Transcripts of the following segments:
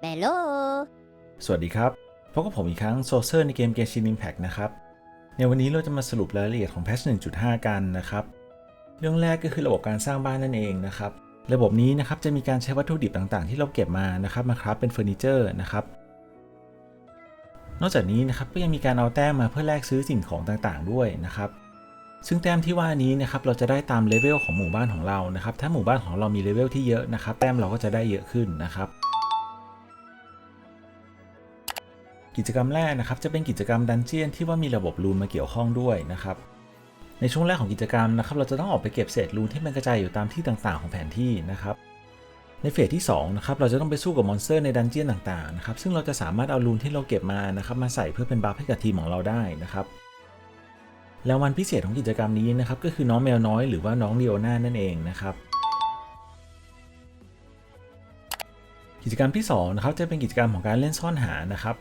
เบลโล สวัสดีครับ พบกับผมอีกครั้งโซเซอร์ในเกม Genshin Impact นะครับ ในวันนี้เราจะมาสรุปรายละเอียดของแพทช1.5 กันนะครับ เรื่องแรกก็คือระบบการสร้างบ้านนั่นเองนะครับ ระบบนี้นะครับจะมีการใช้วัตถุดิบต่างๆ ที่เราเก็บมานะครับมาคราฟเป็นเฟอร์นิเจอร์นะครับ นอกจากนี้นะครับก็ยังมีการเอาแต้มมาเพื่อแลกซื้อสิ่งของต่างๆ ด้วยนะครับ ซึ่งแต้มที่ว่านี้นะครับเราจะได้ตามเลเวลของหมู่บ้านของเรานะครับ ถ้าหมู่บ้านของเรามีเลเวลที่เยอะนะครับ แต้มเราก็จะได้เยอะขึ้นนะครับ กิจกรรมแรกนะครับจะเป็นกิจกรรมดันเจียนที่ว่ามีระบบรูนมาเกี่ยวข้องด้วยนะครับในช่วงแรกของกิจกรรมนะครับเราจะต้องออกไปเก็บเศษรูนที่มันกระจายอยู่ตามที่ต่างๆ ของแผนที่นะครับในเฟสที่2นะครับเราจะต้องไปสู้กับมอนสเตอร์ในดันเจียนต่างๆนะครับซึ่งเราจะสามารถเอารูนที่เราเก็บมานะครับมาใส่เพื่อเป็นบัฟให้กับทีมของเราได้นะครับแล้ววันพิเศษของกิจกรรมนี้นะครับก็คือน้องแมวน้อยหรือว่าน้องเดียวน่านั่นเองนะครับกิจกรรมที่2นะครับจะเป็นกิจกรรมของการเล่นซ่อนหานะครับ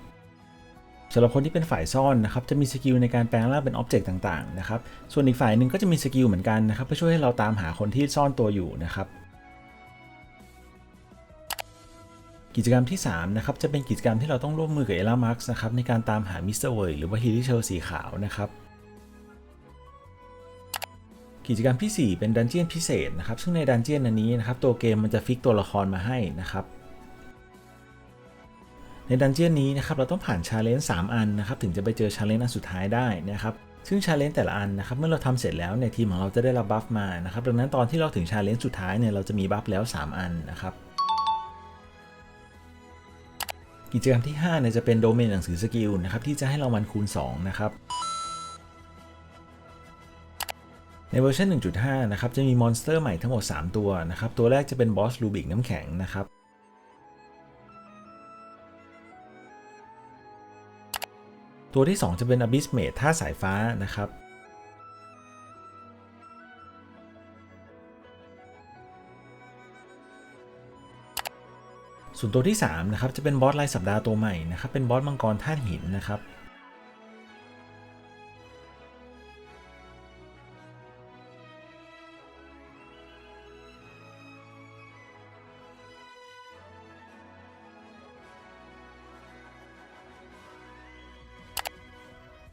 สำหรับคนที่เป็นฝ่ายซ่อนนะครับจะมีสกิลในการแปลงร่างเป็นอ็อบเจกต์ต่างๆนะครับส่วนอีกฝ่ายหนึ่งก็จะมีสกิลเหมือนกันนะครับเพื่อช่วยให้เราตามหาคนที่ซ่อนตัวอยู่นะครับกิจกรรมที่3นะครับจะเป็นกิจกรรมที่เราต้องร่วมมือกับเอล่ามาร์กนะครับในการตามหามิสเตอร์เวยหรือว่าฮิลิเชลสีขาวนะครับกิจกรรมที่ 4 เป็นดันเจียนพิเศษนะครับซึ่งในดันเจียนอันนี้นะครับตัวเกมมันจะฟิกตัวละครมาให้นะครับ ในดันเจียนนี้นะครับเราต้องผ่านชาเลนจ์3อันนะครับถึงจะไปเจอชาเลนจ์อันสุดท้ายได้นะครับซึ่งชาเลนจ์แต่ละอันนะครับเมื่อเราทำเสร็จแล้วเนี่ยทีมของเราจะได้รับบัฟมานะครับดังนั้นตอนที่เราถึงชาเลนจ์สุดท้ายเนี่ยเราจะมีบัฟแล้ว 3 อันนะครับกิจกรรมที่5เนี่ยจะเป็นโดเมนหนังสือสกิลนะครับที่จะให้เรามันคูณ2นะครับในเวอร์ชัน1.5 นะครับ จะมีมอนสเตอร์ใหม่ทั้งหมด 3 ตัวนะครับ ตัวแรกจะเป็นบอสลูบิกน้ำแข็งนะครับ ตัวที่ 2 จะเป็น Abyssmate ท่าสายฟ้านะครับส่วนตัวที่3นะครับจะเป็นบอสรายสัปดาห์ตัวใหม่นะครับเป็นบอสมังกรธาตุหินนะครับ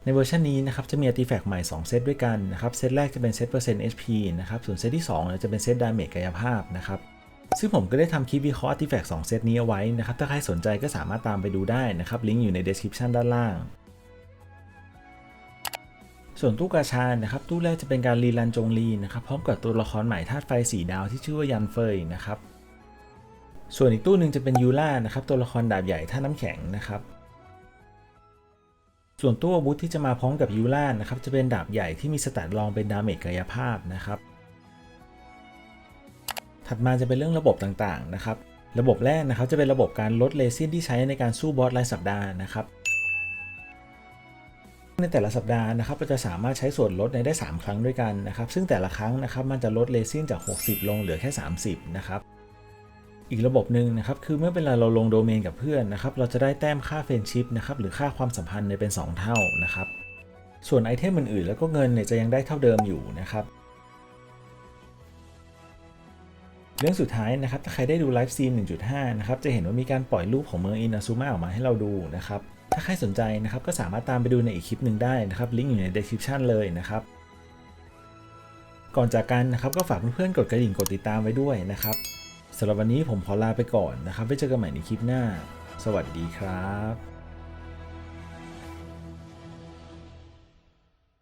ในเวอร์ชันนี้นะครับจะมีอาร์ติแฟกต์ใหม่ 2 เซตด้วยกันนะครับเซตแรกจะเป็นเซตเปอร์เซ็นต์ HP นะครับส่วนเซตที่ 2 จะเป็นเซตดาเมจกายภาพนะครับซึ่งผมก็ได้ทำคลิปวิเคราะห์อาร์ติแฟกต์2เซตนี้เอาไว้นะครับถ้าใครสนใจก็สามารถตามไปดูได้นะครับลิงก์อยู่ใน description ด้านล่าง ส่วนตู้กาชานะครับตู้แรกจะเป็นการรีรันจงลีนะครับพร้อมกับตัวละครใหม่ธาตุไฟสีดาวที่ชื่อว่ายันเฟยนะครับส่วนอีกตู้หนึ่งจะเป็นยูล่านะครับตัวละครดาบใหญ่ท่าน้ำแข็งนะครับ ส่วนตู้อาวุธที่จะมาพร้อมกับยูล่านะครับจะเป็นดาบใหญ่ที่มีสแตทรองเป็นดาเมจกายภาพนะครับ ถัดมาจะเป็นเรื่องระบบต่างๆนะครับ ระบบแรกนะครับจะเป็นระบบการลดเลซินที่ใช้ในการสู้บอสรายสัปดาห์นะครับในแต่ละสัปดาห์นะครับเราจะสามารถใช้ส่วนลดในได้ 3 ครั้งด้วยกันนะครับ ซึ่งแต่ละครั้งนะครับมันจะลดเลซินจาก 60 ลงเหลือแค่ 30 นะครับ อีกระบบหนึ่งนะครับคือเมื่อเวลาเราลงโดเมนกับเพื่อนนะครับเราจะได้แต้มค่าเฟรนชิพนะครับหรือค่าความสัมพันธ์เนี่ยเป็น 2 เท่านะครับส่วนไอเทมอื่นๆแล้วก็เงินเนี่ยจะยังได้เท่าเดิมอยู่นะครับเรื่องสุดท้ายนะครับถ้าใครได้ดูไลฟ์ซีน1.5 นะครับจะเห็นว่ามีการปล่อยรูปของเมืองอินาซูมาออกมาให้เราดูนะครับถ้าใครสนใจนะครับก็สามารถตามไปดูในอีกคลิปหนึ่งได้นะครับลิงก์อยู่ใน description เลยนะครับก่อนจากกันนะครับก็ฝากเพื่อนๆกดกระดิ่งกดติดตามไว้ด้วยนะครับ สำหรับวันนี้ผมขอลาไปก่อนนะครับไว้เจอกันใหม่ในคลิปหน้า สวัสดีครับ